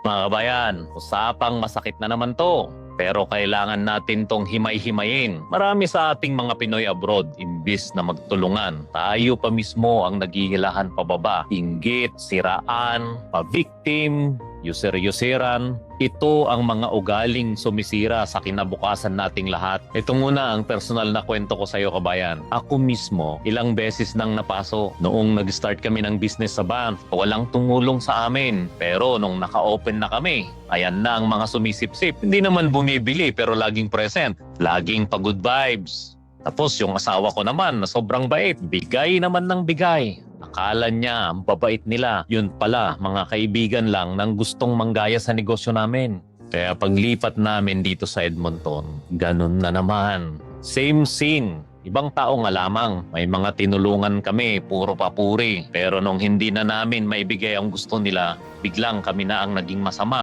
Mga kabayan, usapang masakit na naman to. Pero kailangan natin tong himay-himayin. Marami sa ating mga Pinoy abroad, imbis na magtulungan, tayo pa mismo ang naghihilahan pababa. Inggit, siraan, pa-victim, user-useran. Ito ang mga ugaling sumisira sa kinabukasan nating lahat. Ito muna ang personal na kwento ko sa iyo kabayan. Ako mismo, ilang beses nang napaso. Noong nag-start kami ng business sa van, walang tumulong sa amin. Pero nung naka-open na kami, ayan na ang mga sumisip-sip. Hindi naman bumibili pero laging present. Laging pagod vibes. Tapos yung asawa ko naman na sobrang bait, bigay naman ng bigay. Akala niya ang babait nila. Yun pala, mga kaibigan lang nang gustong manggaya sa negosyo namin. Kaya paglipat namin dito sa Edmonton, ganun na naman. Same scene. Ibang tao nga lamang. May mga tinulungan kami, puro papuri. Pero nung hindi na namin maibigay ang gusto nila, biglang kami na ang naging masama.